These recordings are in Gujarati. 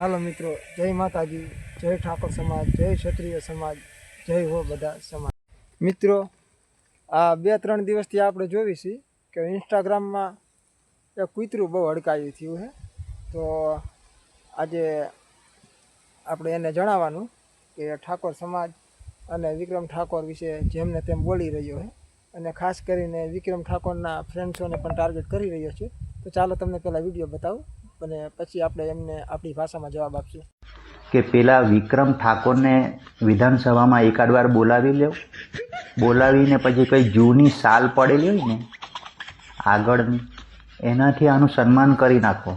હાલો મિત્રો, જય માતાજી, જય ઠાકોર સમાજ, જય ક્ષત્રિય સમાજ, જય હો બધા સમાજ. મિત્રો, આ બે ત્રણ દિવસથી આપણે જોવી છીએ કે ઇન્સ્ટાગ્રામમાં એક કૂતરું બહુ અડકાયું થયું છે. તો આજે આપણે એને જણાવવાનું કે ઠાકોર સમાજ અને વિક્રમ ઠાકોર વિશે જેમને તેમ બોલી રહ્યો છે. અને ખાસ કરીને વિક્રમ ઠાકોરના ફ્રેન્ડ્સોને પણ ટાર્ગેટ કરી રહ્યો છે. તો ચાલો તમને પહેલાં વીડિયો બતાવું. અને પછી આપણે એમને આપણી ભાષામાં જવાબ આપશું. કે પેલા વિક્રમ ઠાકોરને વિધાનસભામાં એકાદ વાર બોલાવી લ્યો બોલાવીને પછી કઈ જૂની સાલ પડેલી હોય ને આગળની એનાથી આનું સન્માન કરી નાખો.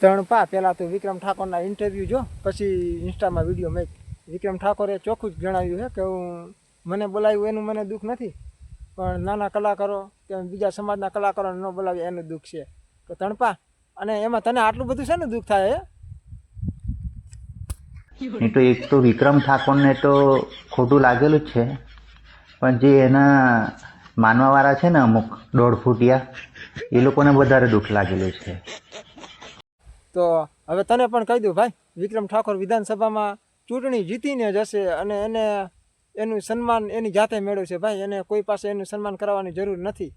ત્રણ પા પહેલાં તો વિક્રમ ઠાકોરના ઇન્ટરવ્યૂ જો પછી ઇન્સ્ટામાં વીડિયો મેં વિક્રમ ઠાકોરે ચોખ્ખું જ જણાવ્યું છે કે હું મને બોલાવ્યું એનું મને દુઃખ નથી પણ નાના કલાકારો કે બીજા સમાજના કલાકારોને ન બોલાવ્યા એનું દુઃખ છે. તો તણપા અને એમાં તને આટલું બધું છે ને દુઃખ થાય એ તો એક તો વિક્રમ ઠાકોરને તો ખોટું લાગેલું જ છે. પણ જે એના માનવાવાળા છે ને અમુક દોઢ ફૂટિયા એ લોકોને વધારે દુઃખ લાગેલું છે. તો હવે તને પણ કહી દઉં ભાઈ વિક્રમ ઠાકોર વિધાનસભામાં ચૂંટણી જીતીને જશે અને એને એનું સન્માન એની જાતે મેળવશે. ભાઈ એને કોઈ પાસે એનું સન્માન કરાવવાની જરૂર નથી.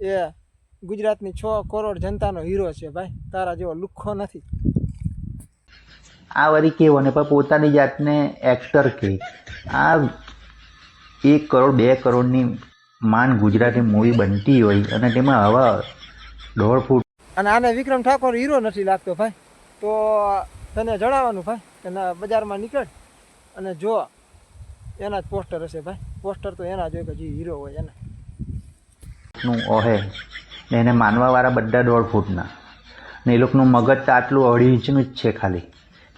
એ ગુજરાતની છ કરોડ જનતાનો હીરો છે ભાઈ. તારા જેવો લુખ્ખો નથી. આ વળી કેવો ને પણ પોતાની જાતને એક્ટર કે. આ એક કરોડ બે કરોડની માન ગુજરાતી મૂવી બનતી હોય અને તેમાં હવા દોઢ ફૂટ અને આને વિક્રમ ઠાકોર હીરો નથી લાગતો ભાઈ. તો તને જણાવવાનું ભાઈ કે બજારમાં નીકળ અને જો એના જ પોસ્ટર હશે ભાઈ. પોસ્ટર તો એના જ હોય કે જે હીરો હોય એના. નું ઓહે. એને માનવાવાળા બધા દોઢ ફૂટના. ને એ લોકોનું મગજ તો આટલું અઢી ઇંચનું જ છે ખાલી.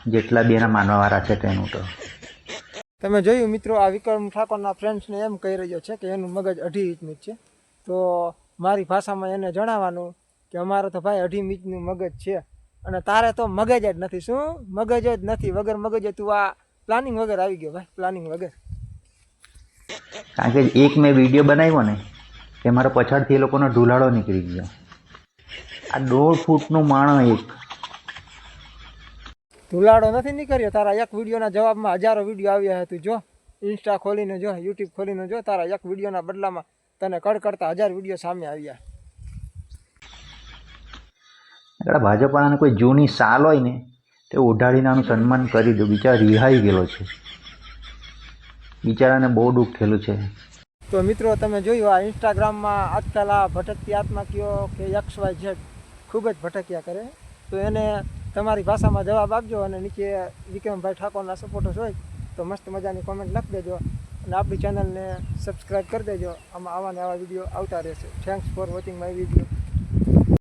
જેટલા બેના માનવાવાળા છે તેનું તો. તમે જોયું મિત્રો આ વિક્રમ ઠાકોરના ફ્રેન્ડ્સને એમ કહી રહ્યો છે કે એનું મગજ અઢી ઇંચનું જ છે. તો મારી ભાષામાં એને જણાવવાનું કે અમારો તો ભાઈ અઢી ઇંચનું મગજ છે. અને તારે તો મગજ જ નથી. શું? મગજ જ નથી. વગર મગજ તું આ પ્લાનિંગ વગર આવી ગયો ભાઈ. પ્લાનિંગ વગર. કારણ કે એક મેં વીડિયો બનાવ્યો ને તે મારા પછાડથી એ લોકોનો ઢુલાડો નીકળી ગયો. આ દોઢ ફૂટનું માણસ એક. ઢુલાડો નથી નીકળ્યો. તારા એક વિડીયોના જવાબમાં હજારો વીડિયો આવ્યા હતું. જો ઇન્સ્ટા ખોલીને જો યુટ્યુબ ખોલીને જો તારા એક વિડીયોના બદલામાં તને કડકડતા હજાર વીડિયો સામે આવ્યા. એટલે ભાજપવાળાને કોઈ જૂની સાલ હોય ને તે ઉઢાડીને આનું સન્માન કરી દો. બિચારા રિહાઈ ગયેલો છે. બિચારાને બહુ દુઃખ થયેલું છે. તો મિત્રો, તમે જોયું આ ઇન્સ્ટાગ્રામમાં આજકાલ આ ભટકતી આત્મા કયો કે એક્સ વાય ઝેડ ખૂબ જ ભટક્યા કરે. તો એને તમારી ભાષામાં જવાબ આપજો અને નીચે વિક્રમભાઈ ઠાકોરના સપોર્ટર્સ હોય તો મસ્ત મજાની કોમેન્ટ લખી દેજો અને આપણી ચેનલને સબસ્ક્રાઈબ કરી દેજો. આમાં આવા ને આવા વીડિયો આવતા રહેશે. Thanks for watching my video